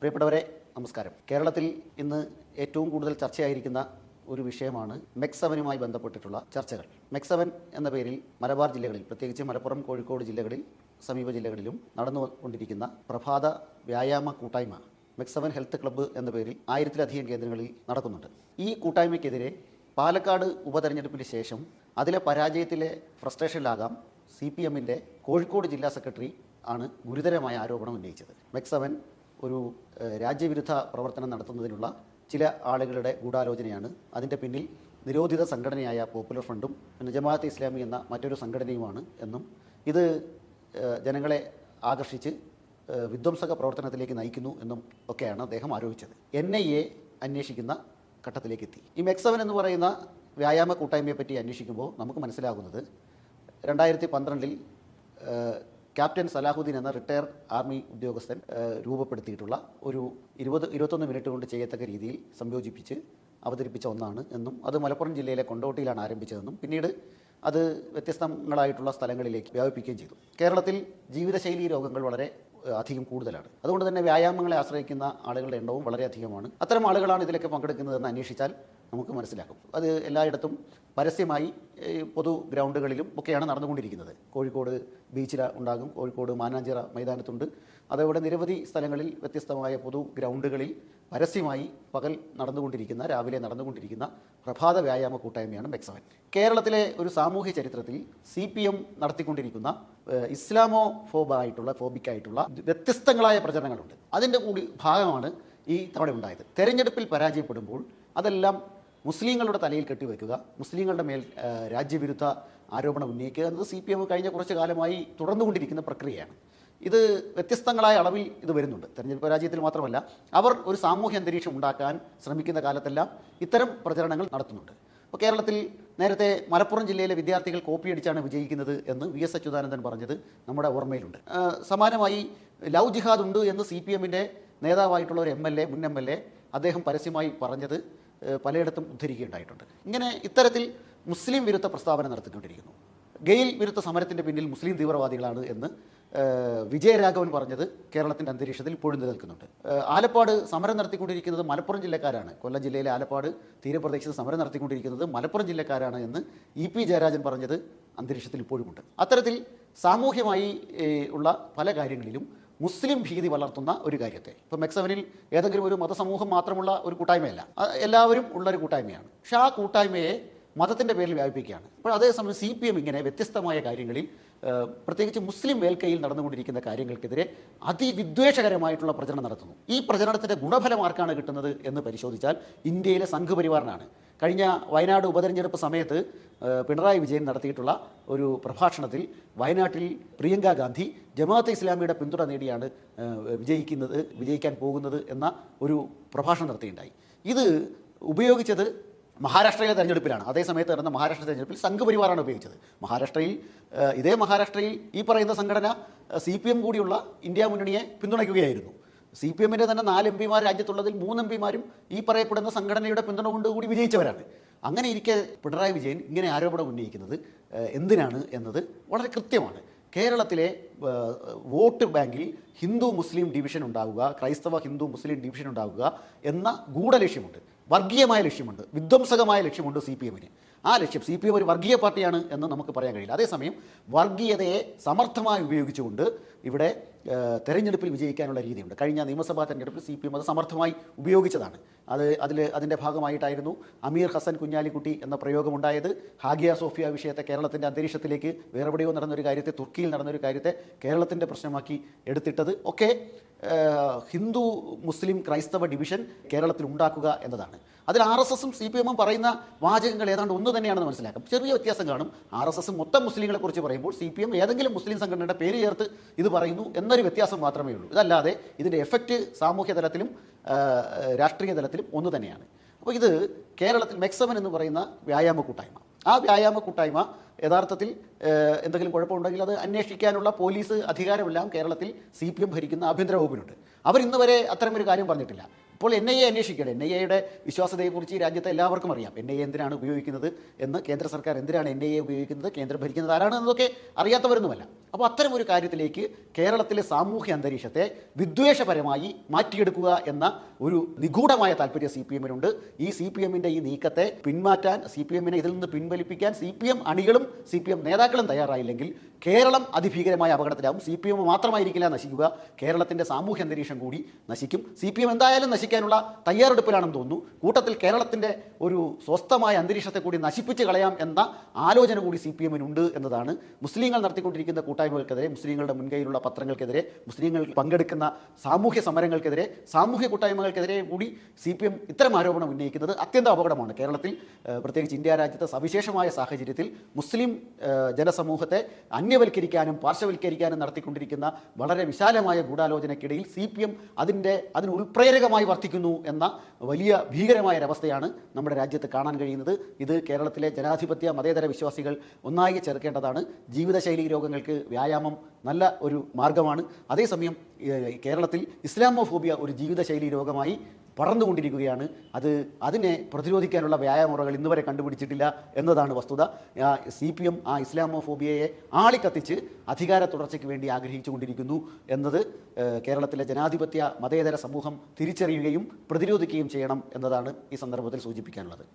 പ്രിയപ്പെട്ടവരെ നമസ്കാരം. കേരളത്തിൽ ഇന്ന് ഏറ്റവും കൂടുതൽ ചർച്ചയായിരിക്കുന്ന ഒരു വിഷയമാണ് മെക്സവനുമായി ബന്ധപ്പെട്ടിട്ടുള്ള ചർച്ചകൾ. മെക്സവൻ എന്ന പേരിൽ മലബാർ ജില്ലകളിൽ പ്രത്യേകിച്ച് മലപ്പുറം കോഴിക്കോട് ജില്ലകളിൽ സമീപ ജില്ലകളിലും നടന്നുകൊണ്ടിരിക്കുന്ന പ്രഭാത വ്യായാമ കൂട്ടായ്മ മെക്സവൻ ഹെൽത്ത് ക്ലബ്ബ് എന്ന പേരിൽ ആയിരത്തിലധികം കേന്ദ്രങ്ങളിൽ നടക്കുന്നുണ്ട്. ഈ കൂട്ടായ്മയ്ക്കെതിരെ പാലക്കാട് ഉപതെരഞ്ഞെടുപ്പിന് ശേഷം അതിലെ പരാജയത്തിലെ ഫ്രസ്ട്രേഷനിലാകാം സി പി എമ്മിന്റെ കോഴിക്കോട് ജില്ലാ സെക്രട്ടറി ആണ് ഗുരുതരമായ ആരോപണം ഉന്നയിച്ചത്. മെക്സവൻ ഒരു രാജ്യവിരുദ്ധ പ്രവർത്തനം നടത്തുന്നതിനുള്ള ചില ആളുകളുടെ ഗൂഢാലോചനയാണ്. അതിന്റെ പിന്നിൽ നിരോധിത സംഘടനയായ പോപ്പുലർ ഫ്രണ്ടും പിന്നെ ജമാഅത്ത് ഇസ്ലാമി എന്ന മറ്റൊരു സംഘടനയുമാണ് എന്നും ഇത് ജനങ്ങളെ ആകർഷിച്ച് വിധ്വംസക പ്രവർത്തനത്തിലേക്ക് നയിക്കുന്നു എന്നും ഒക്കെയാണ് അദ്ദേഹം ആരോപിച്ചത്. എൻ ഐ എ അന്വേഷിക്കുന്ന ഘട്ടത്തിലേക്ക് എത്തി ഈ മെക്സവൻ എന്ന് പറയുന്ന വ്യായാമ കൂട്ടായ്മയെ പറ്റി അന്വേഷിക്കുമ്പോൾ നമുക്ക് മനസ്സിലാകുന്നത് രണ്ടായിരത്തി പന്ത്രണ്ടിൽ ക്യാപ്റ്റൻ സലാഹുദ്ദീൻ എന്ന റിട്ടയർ ആർമി ഉദ്യോഗസ്ഥൻ രൂപപ്പെടുത്തിയിട്ടുള്ള ഒരു ഇരുപത് ഇരുപത്തൊന്ന് മിനിറ്റ് കൊണ്ട് ചെയ്യത്തക്ക രീതിയിൽ സംയോജിപ്പിച്ച് അവതരിപ്പിച്ച ഒന്നാണ് എന്നും അത് മലപ്പുറം ജില്ലയിലെ കൊണ്ടോട്ടിയിലാണ് ആരംഭിച്ചതെന്നും പിന്നീട് അത് വ്യത്യസ്തങ്ങളായിട്ടുള്ള സ്ഥലങ്ങളിലേക്ക് വ്യാപിപ്പിക്കുകയും ചെയ്തു. കേരളത്തിൽ ജീവിതശൈലി രോഗങ്ങൾ വളരെ അധികം കൂടുതലാണ്. അതുകൊണ്ട് തന്നെ വ്യായാമങ്ങളെ ആശ്രയിക്കുന്ന ആളുകളുടെ എണ്ണവും വളരെ അധികമാണ്. അത്തരം ആളുകളാണ് ഇതിലൊക്കെ പങ്കെടുക്കുന്നതെന്ന് അന്വേഷിച്ചാൽ നമുക്ക് മനസ്സിലാക്കും. അത് എല്ലായിടത്തും പരസ്യമായി പൊതു ഗ്രൗണ്ടുകളിലും ഒക്കെയാണ് നടന്നുകൊണ്ടിരിക്കുന്നത്. കോഴിക്കോട് ബീച്ചിൽ ഉണ്ടാകും കോഴിക്കോട് മാനാഞ്ചിറ മൈതാനത്തുണ്ട്. അതേപോലെ നിരവധി സ്ഥലങ്ങളിൽ വ്യത്യസ്തമായ പൊതു ഗ്രൗണ്ടുകളിൽ പരസ്യമായി പകൽ നടന്നുകൊണ്ടിരിക്കുന്ന രാവിലെ നടന്നുകൊണ്ടിരിക്കുന്ന പ്രഭാത വ്യായാമ കൂട്ടായ്മയാണ് മെക്സവൻ. കേരളത്തിലെ ഒരു സാമൂഹ്യ ചരിത്രത്തിൽ സി പി എം നടത്തിക്കൊണ്ടിരിക്കുന്ന ഇസ്ലാമോ ഫോബായിട്ടുള്ള ഫോബിക്കായിട്ടുള്ള വ്യത്യസ്തങ്ങളായ പ്രചരണങ്ങളുണ്ട്. അതിന്റെ കൂടി ഭാഗമാണ് ഈ തവണ ഉണ്ടായത്. തെരഞ്ഞെടുപ്പിൽ പരാജയപ്പെടുമ്പോൾ അതെല്ലാം മുസ്ലിങ്ങളുടെ തലയിൽ കെട്ടിവെക്കുക മുസ്ലിങ്ങളുടെ മേൽ രാജ്യവിരുദ്ധ ആരോപണം ഉന്നയിക്കുക എന്നത് സി പി എം കഴിഞ്ഞ കുറച്ച് കാലമായി തുടർന്നുകൊണ്ടിരിക്കുന്ന പ്രക്രിയയാണ്. ഇത് വ്യത്യസ്തങ്ങളായ അളവിൽ ഇത് വരുന്നുണ്ട്. തെരഞ്ഞെടുപ്പ് പരാജയത്തിൽ മാത്രമല്ല അവർ ഒരു സാമൂഹ്യ അന്തരീക്ഷം ഉണ്ടാക്കാൻ ശ്രമിക്കുന്ന കാലത്തെല്ലാം ഇത്തരം പ്രചരണങ്ങൾ നടത്തുന്നുണ്ട്. അപ്പോൾ കേരളത്തിൽ നേരത്തെ മലപ്പുറം ജില്ലയിലെ വിദ്യാർത്ഥികൾ കോപ്പിയടിച്ചാണ് വിജയിക്കുന്നത് എന്ന് വി എസ് അച്യുതാനന്ദൻ പറഞ്ഞത് നമ്മുടെ ഓർമ്മയിലുണ്ട്. സമാനമായി ലവ് ജിഹാദ് ഉണ്ട് എന്ന് സി പി എമ്മിന്റെ നേതാവായിട്ടുള്ള ഒരു എം എൽ എ മുൻ എം എൽ എ അദ്ദേഹം പരസ്യമായി പറഞ്ഞത് പലയിടത്തും ഉദ്ധരിക്കുകയുണ്ടായിട്ടുണ്ട്. ഇങ്ങനെ ഇത്തരത്തിൽ മുസ്ലിം വിരുദ്ധ പ്രസ്താവന നടത്തിക്കൊണ്ടിരിക്കുന്നു. ഗെയിൽ വിരുദ്ധ സമരത്തിന്റെ പിന്നിൽ മുസ്ലിം തീവ്രവാദികളാണ് എന്ന് വിജയരാഘവൻ പറഞ്ഞത് കേരളത്തിന്റെ അന്തരീക്ഷത്തിൽ ഇപ്പോഴും നിലനിൽക്കുന്നുണ്ട്. ആലപ്പാട് സമരം നടത്തിക്കൊണ്ടിരിക്കുന്നത് മലപ്പുറം ജില്ലക്കാരാണ്. കൊല്ലം ജില്ലയിലെ ആലപ്പാട് തീരപ്രദേശത്ത് സമരം നടത്തിക്കൊണ്ടിരിക്കുന്നത് മലപ്പുറം ജില്ലക്കാരാണ് എന്ന് ഇ പി ജയരാജൻ പറഞ്ഞത് അന്തരീക്ഷത്തിൽ ഇപ്പോഴുമുണ്ട്. അത്തരത്തിൽ സാമൂഹ്യമായി ഉള്ള പല കാര്യങ്ങളിലും മുസ്ലിം ഭീതി വളർത്തുന്ന ഒരു കാര്യത്തെ. ഇപ്പോൾ മെക്സവനിൽ ഏതെങ്കിലും ഒരു മതസമൂഹം മാത്രമുള്ള ഒരു കൂട്ടായ്മയല്ല. എല്ലാവരും ഉള്ള ഒരു കൂട്ടായ്മയാണ്. പക്ഷേ ആ കൂട്ടായ്മയെ മതത്തിന്റെ പേരിൽ വ്യാപിപ്പിക്കുകയാണ്. അപ്പോൾ അതേസമയം സി പി എം ഇങ്ങനെ വ്യത്യസ്തമായ കാര്യങ്ങളിൽ പ്രത്യേകിച്ച് മുസ്ലിം മേൽക്കൈയിൽ നടന്നുകൊണ്ടിരിക്കുന്ന കാര്യങ്ങൾക്കെതിരെ അതിവിദ്വേഷകരമായിട്ടുള്ള പ്രചരണം നടത്തുന്നു. ഈ പ്രചരണത്തിന്റെ ഗുണഫലം ആർക്കാണ് കിട്ടുന്നത് എന്ന് പരിശോധിച്ചാൽ ഇന്ത്യയിലെ സംഘപരിവാറിനാണ്. കഴിഞ്ഞ വയനാട് ഉപതെരഞ്ഞെടുപ്പ് സമയത്ത് പിണറായി വിജയൻ നടത്തിയിട്ടുള്ള ഒരു പ്രഭാഷണത്തിൽ വയനാട്ടിൽ പ്രിയങ്ക ഗാന്ധി ജമാഅത്തെ ഇസ്ലാമിയുടെ പിന്തുണ നേടിയാണ് വിജയിക്കുന്നത് വിജയിക്കാൻ പോകുന്നത് എന്ന ഒരു പ്രഭാഷണം നടത്തിയിട്ടുണ്ടായി. ഇത് ഉപയോഗിച്ചത് മഹാരാഷ്ട്രയിലെ തെരഞ്ഞെടുപ്പിലാണ്. അതേ സമയത്ത് നടന്ന മഹാരാഷ്ട്ര തെരഞ്ഞെടുപ്പിൽ സംഘപരിവാറാണ് ഉപയോഗിച്ചത്. മഹാരാഷ്ട്രയിൽ ഇതേ മഹാരാഷ്ട്രയിൽ ഈ പറയുന്ന സംഘടന സി പി എം കൂടിയുള്ള ഇന്ത്യ മുന്നണിയെ പിന്തുണയ്ക്കുകയായിരുന്നു. സി പി എമ്മിന്റെ തന്നെ നാല് എം പിമാർ രാജ്യത്തുള്ളതിൽ മൂന്ന് എം പിമാരും ഈ പറയപ്പെടുന്ന സംഘടനയുടെ പിന്തുണ കൊണ്ടുകൂടി വിജയിച്ചവരാണ്. അങ്ങനെ ഇരിക്കെ പിണറായി വിജയൻ ഇങ്ങനെ ആരോപണം ഉന്നയിക്കുന്നത് എന്തിനാണ് എന്നത് വളരെ കൃത്യമാണ്. കേരളത്തിലെ വോട്ട് ബാങ്കിൽ ഹിന്ദു മുസ്ലിം ഡിവിഷൻ ഉണ്ടാവുക ക്രൈസ്തവ ഹിന്ദു മുസ്ലിം ഡിവിഷൻ ഉണ്ടാവുക എന്ന ഗൂഢലക്ഷ്യമുണ്ട്. വർഗീയമായ ലക്ഷ്യമുണ്ട്. വിധ്വംസകമായ ലക്ഷ്യമുണ്ട് സി പി എമ്മിന്. ആ ലക്ഷ്യം സി പി എം ഒരു വർഗീയ പാർട്ടിയാണ് എന്ന് നമുക്ക് പറയാൻ കഴിയില്ല. അതേസമയം വർഗീയതയെ സമർത്ഥമായി ഉപയോഗിച്ചുകൊണ്ട് ഇവിടെ തെരഞ്ഞെടുപ്പിൽ വിജയിക്കാനുള്ള രീതിയുണ്ട്. കഴിഞ്ഞ നിയമസഭാ തെരഞ്ഞെടുപ്പിൽ സി പി എം അത് സമർത്ഥമായി ഉപയോഗിച്ചതാണ്. അത് അതിൽ അതിന്റെ ഭാഗമായിട്ടായിരുന്നു അമീർ ഹസൻ കുഞ്ഞാലിക്കുട്ടി എന്ന പ്രയോഗമുണ്ടായത്. ഹാഗിയ സോഫിയ വിഷയത്തെ കേരളത്തിന്റെ അന്തരീക്ഷത്തിലേക്ക് വേറെവിടെയോ നടന്നൊരു കാര്യത്തെ തുർക്കിയിൽ നടന്നൊരു കാര്യത്തെ കേരളത്തിന്റെ പ്രശ്നമാക്കി എടുത്തിട്ടത്. ഒക്കെ ഹിന്ദു മുസ്ലിം ക്രൈസ്തവ ഡിവിഷൻ കേരളത്തിൽ ഉണ്ടാക്കുക എന്നതാണ്. അതിൽ ആർ എസ് എസും സി പി എമ്മും പറയുന്ന വാചകങ്ങൾ ഏതാണ്ട് ഒന്ന് തന്നെയാണെന്ന് മനസ്സിലാക്കാം. ചെറിയ വ്യത്യാസം കാണും. ആർ എസ് എസ് മൊത്തം മുസ്ലിങ്ങളെ കുറിച്ച് പറയുമ്പോൾ സി പി എം ഏതെങ്കിലും മുസ്ലിം സംഘടനയുടെ പേര് ചേർത്ത് ഇത് പറയുന്നു എന്നൊരു വ്യത്യാസം മാത്രമേ ഉള്ളൂ. ഇതല്ലാതെ ഇതിന്റെ എഫക്റ്റ് സാമൂഹ്യ തലത്തിലും രാഷ്ട്രീയ തലത്തിലും ഒന്ന് തന്നെയാണ്. അപ്പോൾ ഇത് കേരളത്തിൽ മെക്സവൻ എന്ന് പറയുന്ന വ്യായാമ കൂട്ടായ്മ. ആ വ്യായാമ കൂട്ടായ്മ യഥാർത്ഥത്തിൽ എന്തെങ്കിലും കുഴപ്പമുണ്ടെങ്കിൽ അത് അന്വേഷിക്കാനുള്ള പോലീസ് അധികാരമെല്ലാം കേരളത്തിൽ സി പി എം ഭരിക്കുന്ന ആഭ്യന്തര വകുപ്പിനുണ്ട്. അവർ ഇന്ന് വരെ അത്തരമൊരു കാര്യം പറഞ്ഞിട്ടില്ല. ഇപ്പോൾ എൻ ഐ എ അന്വേഷിക്കണം എൻ ഐ എയുടെ വിശ്വാസതയെക്കുറിച്ച് രാജ്യത്തെ എല്ലാവർക്കും അറിയാം. എൻ ഐ എ എന്തിനാണ് ഉപയോഗിക്കുന്നത് എന്ന്. കേന്ദ്ര സർക്കാർ എന്തിനാണ് എൻ ഐ എ ഉപയോഗിക്കുന്നത്? കേന്ദ്രം ഭരിക്കുന്നത് ആരാണ് എന്നതൊക്കെ അറിയാത്തവരൊന്നുമല്ല. അപ്പോൾ അത്തരം ഒരു കാര്യത്തിലേക്ക് കേരളത്തിലെ സാമൂഹ്യ അന്തരീക്ഷത്തെ വിദ്വേഷപരമായി മാറ്റിയെടുക്കുക എന്ന ഒരു നിഗൂഢമായ താല്പര്യം സി പി എമ്മിനുണ്ട് ഈ സി പി എമ്മിന്റെ ഈ നീക്കത്തെ പിന്മാറ്റാൻ സി പി എമ്മിനെ ഇതിൽ നിന്ന് പിൻവലിപ്പിക്കാൻ സി പി എം അണികളും സി പി എം നേതാക്കളും തയ്യാറായില്ലെങ്കിൽ കേരളം അതിഭീകരമായ അപകടത്തിലാവും. സി പി എം മാത്രമായിരിക്കില്ല നശിക്കുക. കേരളത്തിന്റെ സാമൂഹ്യ അന്തരീക്ഷം കൂടി നശിക്കും. സി പി എം എന്തായാലും നശിക്കാനുള്ള തയ്യാറെടുപ്പിലാണെന്ന് തോന്നുന്നു. കൂട്ടത്തിൽ കേരളത്തിന്റെ ഒരു സ്വസ്ഥമായ അന്തരീക്ഷത്തെ കൂടി നശിപ്പിച്ച് കളയാം എന്ന ആലോചന കൂടി സി പി എമ്മിനുണ്ട് എന്നതാണ്. മുസ്ലിങ്ങൾ നടത്തിക്കൊണ്ടിരിക്കുന്ന കൂട്ടായ്മകൾക്കെതിരെ മുസ്ലിങ്ങളുടെ മുൻകൈയിലുള്ള പത്രങ്ങൾക്കെതിരെ മുസ്ലിങ്ങൾ പങ്കെടുക്കുന്ന സാമൂഹ്യ സമരങ്ങൾക്കെതിരെ സാമൂഹ്യ കൂട്ടായ്മകൾക്കെതിരെ കൂടി സി പി എം ഇത്തരം ആരോപണം ഉന്നയിക്കുന്നത് അത്യന്തം അപകടമാണ്. കേരളത്തിൽ പ്രത്യേകിച്ച് ഇന്ത്യ രാജ്യത്തെ സവിശേഷമായ സാഹചര്യത്തിൽ മുസ്ലിം ജനസമൂഹത്തെ അന്യവൽക്കരിക്കാനും പാർശ്വവൽക്കരിക്കാനും നടത്തിക്കൊണ്ടിരിക്കുന്ന വളരെ വിശാലമായ ഗൂഢാലോചനയ്ക്കിടയിൽ സി പി എം അതിന്റെ അതിന് ഉൾപ്രേരകമായി വർത്തിക്കുന്നു എന്ന വലിയ ഭീകരമായ ഒരവസ്ഥയാണ് നമ്മുടെ രാജ്യത്ത് കാണാൻ കഴിയുന്നത്. ഇത് കേരളത്തിലെ ജനാധിപത്യ മതേതര വിശ്വാസികൾ ഒന്നായി ചേർക്കേണ്ടതാണ്. ജീവിതശൈലി രോഗങ്ങൾക്ക് വ്യായാമം നല്ല ഒരു മാർഗമാണ്. അതേസമയം കേരളത്തിൽ ഇസ്ലാമോഫോബിയ ഒരു ജീവിതശൈലി രോഗമായി പടർന്നുകൊണ്ടിരിക്കുകയാണ്. അത് അതിനെ പ്രതിരോധിക്കാനുള്ള വ്യായാമുറകൾ ഇന്ന് വരെ കണ്ടുപിടിച്ചിട്ടില്ല എന്നതാണ് വസ്തുത. സി പി എം ആ ഇസ്ലാമോഫോബിയയെ ആളിക്കത്തിച്ച് അധികാര തുടർച്ചയ്ക്ക് വേണ്ടി ആഗ്രഹിച്ചുകൊണ്ടിരിക്കുന്നു എന്നത് കേരളത്തിലെ ജനാധിപത്യ മതേതര സമൂഹം തിരിച്ചറിയുകയും പ്രതിരോധിക്കുകയും ചെയ്യണം എന്നതാണ് ഈ സന്ദർഭത്തിൽ സൂചിപ്പിക്കാനുള്ളത്.